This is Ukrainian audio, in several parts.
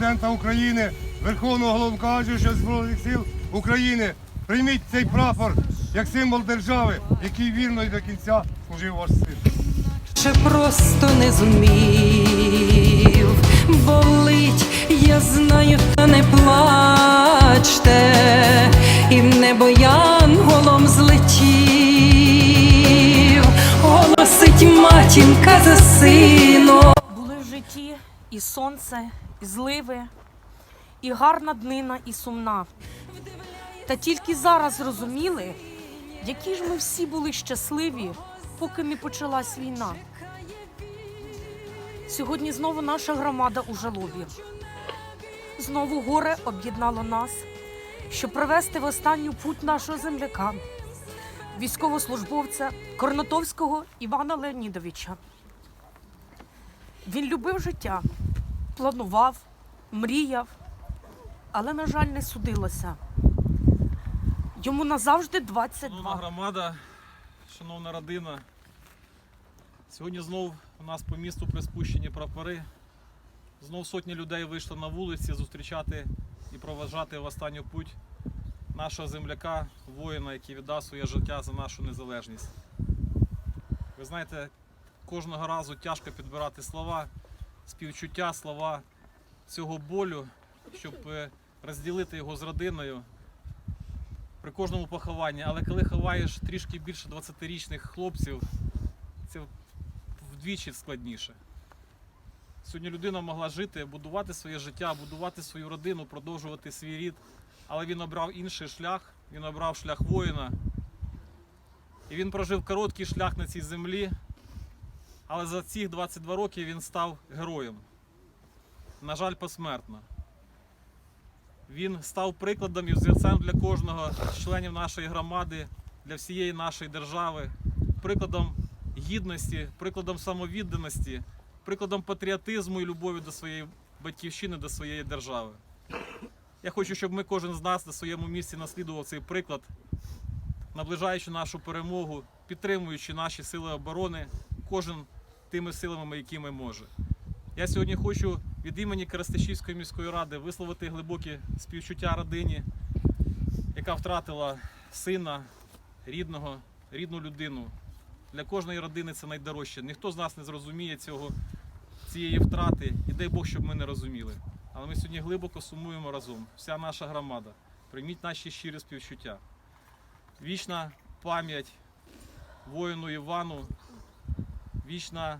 Президента України, Верховного головнокомандуючого Збройних сил України. Прийміть цей прапор як символ держави, який вірно і до кінця служив ваш син. Ще просто не зумів, болить, я знаю, та не плачте, і в небо янголом злетів, голосить матінка за сином. Були і сонце, і зливи, і гарна днина, і сумна. Та тільки зараз зрозуміли, які ж ми всі були щасливі, поки не почалась війна. Сьогодні знову наша громада у жалобі. Знову горе об'єднало нас, щоб привести в останню путь нашого земляка, військовослужбовця Корнатовського Івана Леонідовича. Він любив життя, планував, мріяв, але, на жаль, не судилося. Йому назавжди 22. Шановна громада, шановна родина. Сьогодні знов у нас по місту приспущені прапори. Знов сотні людей вийшли на вулиці зустрічати і проважати в останню путь нашого земляка, воїна, який віддав своє життя за нашу незалежність. Ви знаєте, кожного разу тяжко підбирати слова, співчуття, слова цього болю, щоб е, розділити його з родиною при кожному похованні, але коли ховаєш трішки більше 20-річних хлопців, це вдвічі складніше. Сьогодні людина могла жити, будувати своє життя, будувати свою родину, продовжувати свій рід, але він обрав інший шлях, він обрав шлях воїна. І він прожив короткий шлях на цій землі, але за ці 22 роки він став героєм. На жаль, посмертно. Він став прикладом і взірцем для кожного з членів нашої громади, для всієї нашої держави, прикладом гідності, прикладом самовідданості, прикладом патріотизму і любові до своєї батьківщини, до своєї держави. Я хочу, щоб ми кожен з нас на своєму місці наслідував цей приклад, наближаючи нашу перемогу, підтримуючи наші сили оборони, кожен тими силами, якими може. Я сьогодні хочу від імені Керестишівської міської ради висловити глибокі співчуття родині, яка втратила сина, рідного, рідну людину. Для кожної родини це найдорожче. Ніхто з нас не зрозуміє цього, цієї втрати, і дай Бог, щоб ми не розуміли. Але ми сьогодні глибоко сумуємо разом. Вся наша громада. Прийміть наші щирі співчуття. Вічна пам'ять воїну Івану, вічна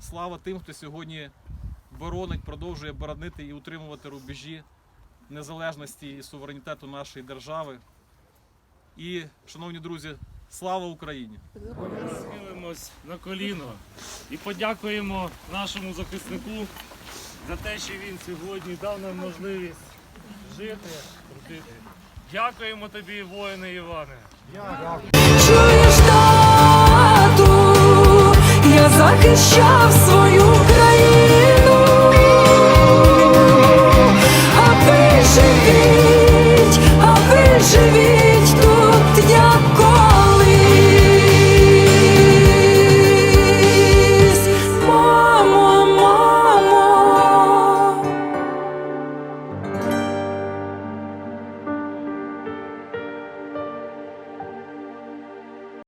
слава тим, хто сьогодні боронить, продовжує боронити і утримувати рубежі незалежності і суверенітету нашої держави. І, шановні друзі, слава Україні! Схилимось на коліно і подякуємо нашому захиснику за те, що він сьогодні дав нам можливість жити, крутити. Дякуємо тобі, воїне Іване. Тату, я в свою